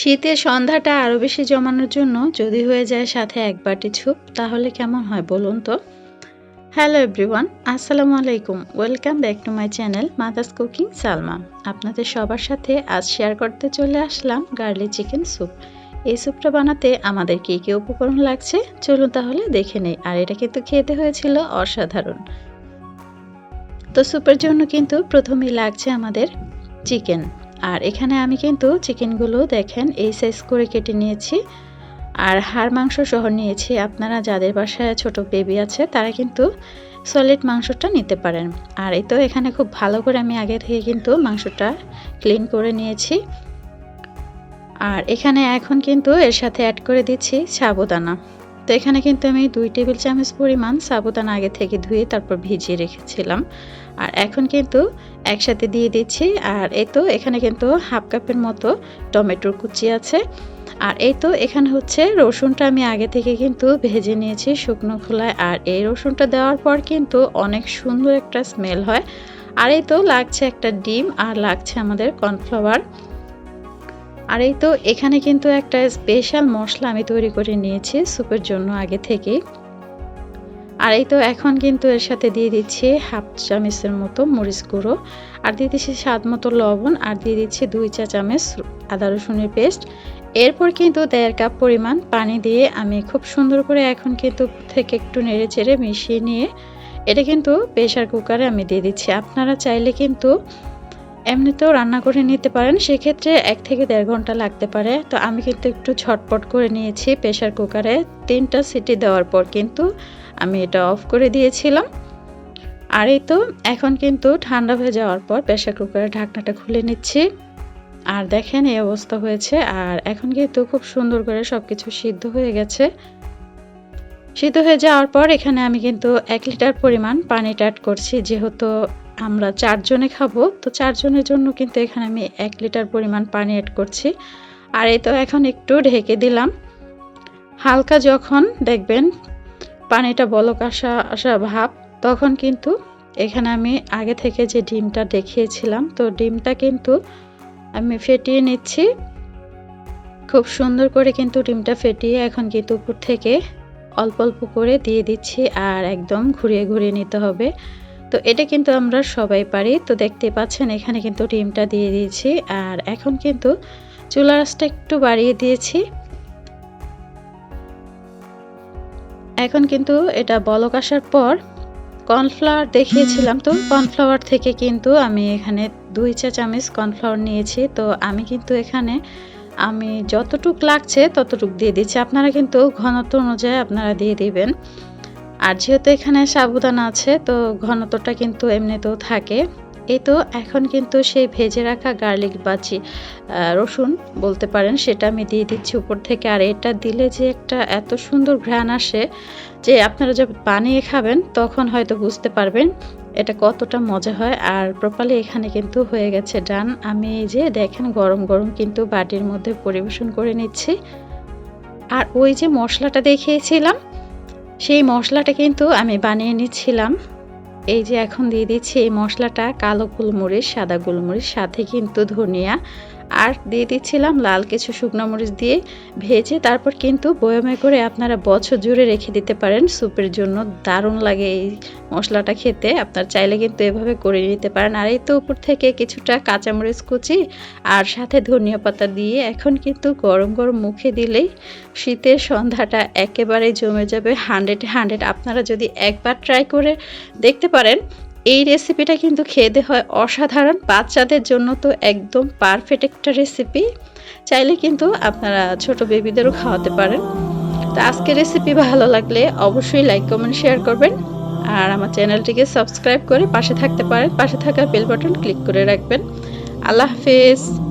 শীতের সন্ধ্যাটা আরও বেশি জমানোর জন্য যদি হয়ে যায় সাথে এক বাটি ছুপ তাহলে কেমন হয় বলুন তো? হ্যালো এভরিওয়ান আসসালামু আলাইকুম। Welcome back to my channel মাদাস cooking Salma. আপনাদের সবার সাথে আজ শেয়ার করতে চলে আসলাম গার্লি চিকেন স্যুপ এই স্যুপটা বানাতে আমাদের কী কী উপকরণ লাগছে? চলুন তাহলে দেখে নেই। আর এটা কিন্তু খেতে হয়েছিল অসাধারণ। তো স্যুপের জন্য কিন্তু প্রথমেই লাগছে আমাদের চিকেন আর এখানে আমি কিন্তু চিকেনগুলো দেখেন, এই সাইজ করে কেটে নিয়েছি। আর হাড় মাংস সহ নিয়েছি। আপনারা যাদের বাসায় ছোট বেবি আছে, তারা কিন্তু সলিড মাংসটা নিতে পারেন। আর এই তো এখানে খুব ভালো করে আমি আগে থেকে কিন্তু মাংসটা ক্লিন করে নিয়েছি। আর এখানে এখন কিন্তু এর সাথে অ্যাড করে দিচ্ছি সাবুদানা। তো এখানে কিন্তু আমি দুই টেবিল চামচ পরিমাণ সাবুদানা আগে থেকে ধুয়ে তারপর ভিজিয়ে রেখেছিলাম। আর এখন কিন্তু একসাথে দিয়ে দিচ্ছি। আর এই তো এখানে কিন্তু হাফ কাপের মতো টমেটোর কুচি আছে। আর এই তো এখানে হচ্ছে রসুনটা আমি আগে থেকে কিন্তু ভেজে নিয়েছি শুকনো খোলায়। আর এই রসুনটা দেওয়ার পর কিন্তু অনেক সুন্দর একটা স্মেল হয়। আর এই তো লাগছে একটা ডিম আর লাগছে আমাদের কর্নফ্লাওয়ার। আর এই তো এখানে কিন্তু একটা স্পেশাল মশলা আমি তৈরি করে নিয়েছি স্যুপের জন্য আগে থেকেই। আর এই তো এখন কিন্তু এর সাথে দিয়ে দিচ্ছি হাফ চামচের মতো মরিচ গুঁড়ো, আর দিয়ে দিচ্ছি স্বাদ মতো লবণ, আর দিয়ে দিচ্ছি দুই চা চামচ আদা রসুনের পেস্ট। এরপর কিন্তু দেড় কাপ পরিমাণ পানি দিয়ে আমি খুব সুন্দর করে এখন কিন্তু থেকে একটু নেড়ে চেড়ে মিশিয়ে নিয়ে, এটা কিন্তু প্রেশার কুকারে আমি দিয়ে দিচ্ছি। আপনারা চাইলে কিন্তু এমনিতেও রান্না করে নিতে পারেন, সেক্ষেত্রে এক থেকে দেড় ঘণ্টা লাগতে পারে। তো আমি কিন্তু একটু ঝটপট করে নিয়েছি প্রেশার কুকারে। তিনটা সিটি দেওয়ার পর কিন্তু আমি এটা অফ করে দিয়েছিলাম। আর এই তো, এখন কিন্তু ঠান্ডা হয়ে যাওয়ার পর প্রেশার কুকারের ঢাকনাটা খুলে নিচ্ছি। আর দেখেন এই অবস্থা হয়েছে। আর এখন কিন্তু খুব সুন্দর করে সব কিছু সিদ্ধ হয়ে গেছে। সিদ্ধ হয়ে যাওয়ার পর এখানে আমি কিন্তু এক লিটার পরিমাণ পানি অ্যাড করছি, যেহেতু আমরা চারজনে খাব। তো চারজনের জন্য কিন্তু এখানে আমি এক লিটার পরিমাণ পানি অ্যাড করছি। আর এই তো এখন একটু ঢেকে দিলাম। হালকা যখন দেখবেন পানিটা বলক আসা আসা ভাব, তখন কিন্তু এখানে আমি আগে থেকে যে ডিমটা দেখিয়েছিলাম, তো ডিমটা কিন্তু আমি ফেটিয়ে নিচ্ছি। খুব সুন্দর করে কিন্তু ডিমটা ফেটিয়ে এখন কিন্তু উপর থেকে অল্প অল্প করে দিয়ে দিচ্ছি আর একদম ঘুরিয়ে ঘুরিয়ে নিতে হবে। তো এটা কিন্তু আমরা সবাই পারি। তো দেখতে পাচ্ছেন এখানে কিন্তু ডিমটা দিয়ে দিয়েছি। আর এখন কিন্তু চুলা রাসটা একটু বাড়িয়ে দিয়েছি। এখন কিন্তু এটা বলক আসার পর কর্নফ্লাওয়ার দেখিয়েছিলাম তো, কর্নফ্লাওয়ার থেকে কিন্তু আমি এখানে দুই চা চামচ কর্নফ্লাওয়ার নিয়েছি। তো আমি কিন্তু এখানে আমি যতটুক লাগছে ততটুক দিয়ে দিচ্ছি। আপনারা কিন্তু ঘনত্ব অনুযায়ী আপনারা দিয়ে দিবেন। আর যেহেতু এখানে সাবুদানা আছে, তো ঘনত্বটা কিন্তু এমনিতেও থাকে। এই তো এখন কিন্তু সেই ভেজে রাখা গার্লিক বাজি রসুন বলতে পারেন, সেটা আমি দিয়ে দিচ্ছি উপর থেকে। আর এটা দিলে যে একটা এত সুন্দর ঘ্রাণ আসে যে আপনারা যখন বানিয়ে খাবেন, তখন হয়তো বুঝতে পারবেন এটা কতটা মজা হয়। আর প্রপারলি এখানে কিন্তু হয়ে গেছে ডান। আমি এই যে দেখেন গরম গরম কিন্তু বাটির মধ্যে পরিবেশন করে নিচ্ছি। আর ওই যে মশলাটা দেখিয়েছিলাম সেই মশলাটা কিন্তু আমি বানিয়ে নিচ্ছিলাম। এই যে এখন দিয়ে দিচ্ছি এই মশলাটা কালো গোলমরিচ, সাদা গোলমরিচ, সাথে কিন্তু ধনিয়া আর দিয়ে দিচ্ছিলাম লাল কিছু শুকনো মরিচ দিয়ে ভেজে, তারপর কিন্তু বয়মে করে আপনারা বছর জুড়ে রেখে দিতে পারেন। স্যুপের জন্য দারুণ লাগে এই মশলাটা খেতে। আপনার চাইলে কিন্তু এভাবে করে নিতে পারেন। আর এই তো উপর থেকে কিছুটা কাঁচামরিচ কুচি আর সাথে ধনিয়া পাতা দিয়ে এখন কিন্তু গরম গরম মুখে দিলেই শীতের সন্ধ্যাটা একেবারেই জমে যাবে। Hundred hundred. আপনারা যদি একবার ট্রাই করে দেখতে পারেন এই রেসিপিটা কিন্তু খেতে হয় অসাধারণ। বাচ্চাদের জন্য তো একদম পারফেক্ট একটা রেসিপি চাইলে কিন্তু আপনারা ছোট বেবিদেরও খাওয়াতে পারেন। তো আজকের রেসিপি ভালো লাগলে অবশ্যই লাইক কমেন্ট শেয়ার করবেন। আর আমার চ্যানেলটিকে সাবস্ক্রাইব করে পাশে থাকতে পারেন। পাশে থাকা বেল বাটন ক্লিক করে রাখবেন। আল্লাহ হাফেজ।